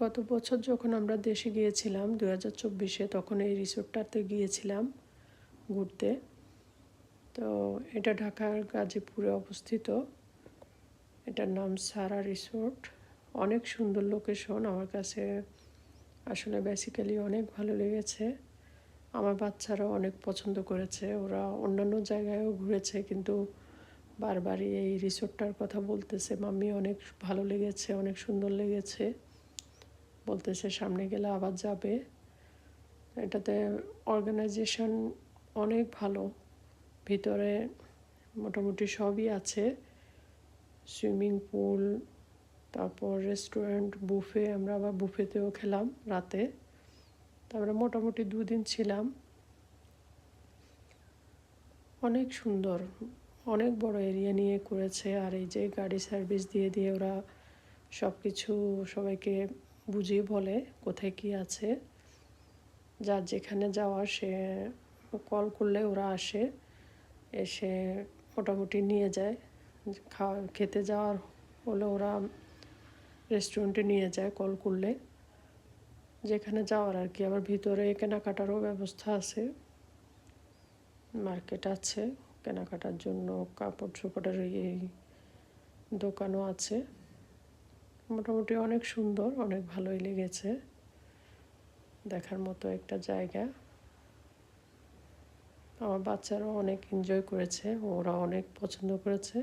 গত বছর যখন আমরা দেশে গিয়েছিলাম দু হাজার চব্বিশে তখন এই রিসোর্টটাতে গিয়েছিলাম ঘুরতে। তো এটা ঢাকার গাজীপুরে অবস্থিত। এটার নাম সারা রিসোর্ট। অনেক সুন্দর লোকেশন। আমার কাছে আসলে বেসিক্যালি অনেক ভালো লেগেছে। আমার বাচ্চারা অনেক পছন্দ করেছে। ওরা অন্যান্য জায়গায়ও ঘুরেছে, কিন্তু বারবারই এই রিসোর্টটার কথা বলতেছে, মাম্মি, অনেক ভালো লেগেছে, অনেক সুন্দর লেগেছে। বলতেছে সামনে গেলে আবার যাবে। এটাতে অর্গানাইজেশন অনেক ভালো। ভিতরে মোটামুটি সবই আছে। সুইমিং পুল, তারপর রেস্টুরেন্ট বুফে আমরা আবার বুফেতেও খেলাম রাতে। তারপরে মোটামুটি দুদিন ছিলাম। অনেক সুন্দর, অনেক বড় এরিয়া নিয়ে করেছে। আর এই যে গাড়ি সার্ভিস দিয়ে দিয়ে ওরা সব কিছু সবাইকে বুঝিয়ে বলে কোথায় কি আছে। যার যেখানে যাওয়ার সে কল করলে ওরা আসে, এসে মোটামুটি নিয়ে যায়। খাওয়া, খেতে যাওয়ার হলে ওরা রেস্টুরেন্টে নিয়ে যায় কল করলে। যেখানে যাওয়ার আর কি, আবার ভিতরে কেনাকাটারও ব্যবস্থা আছে। মার্কেট আছে, কেনাকাটার জন্য কাপড় চোপড়ের এই দোকানও আছে। মোটামুটি অনেক সুন্দর, অনেক ভালোই লেগেছে। দেখার মতো একটা জায়গা। আমার বাচ্চারাও অনেক এনজয় করেছে, ওরা অনেক পছন্দ করেছে।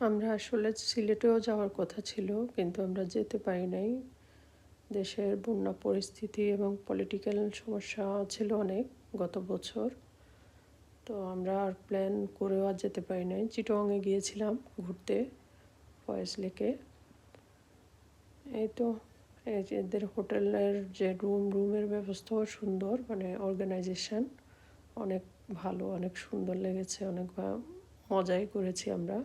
আমরা আসলে সিলেটেও যাওয়ার কথা ছিল, কিন্তু আমরা যেতে পারি নাই। দেশের বন্যা পরিস্থিতি এবং পলিটিক্যাল সমস্যা ছিল অনেক গত বছর। তো আমরা আর প্ল্যান করেও আর যেতে পারি নাই। চিটংয়ে গিয়েছিলাম ঘুরতে ফয়েস লেকে এই তো এদের হোটেলের যে রুম রুমের ব্যবস্থাও সুন্দর মানে অর্গানাইজেশন অনেক ভালো, অনেক সুন্দর লেগেছে, অনেক মজাই করেছি আমরা।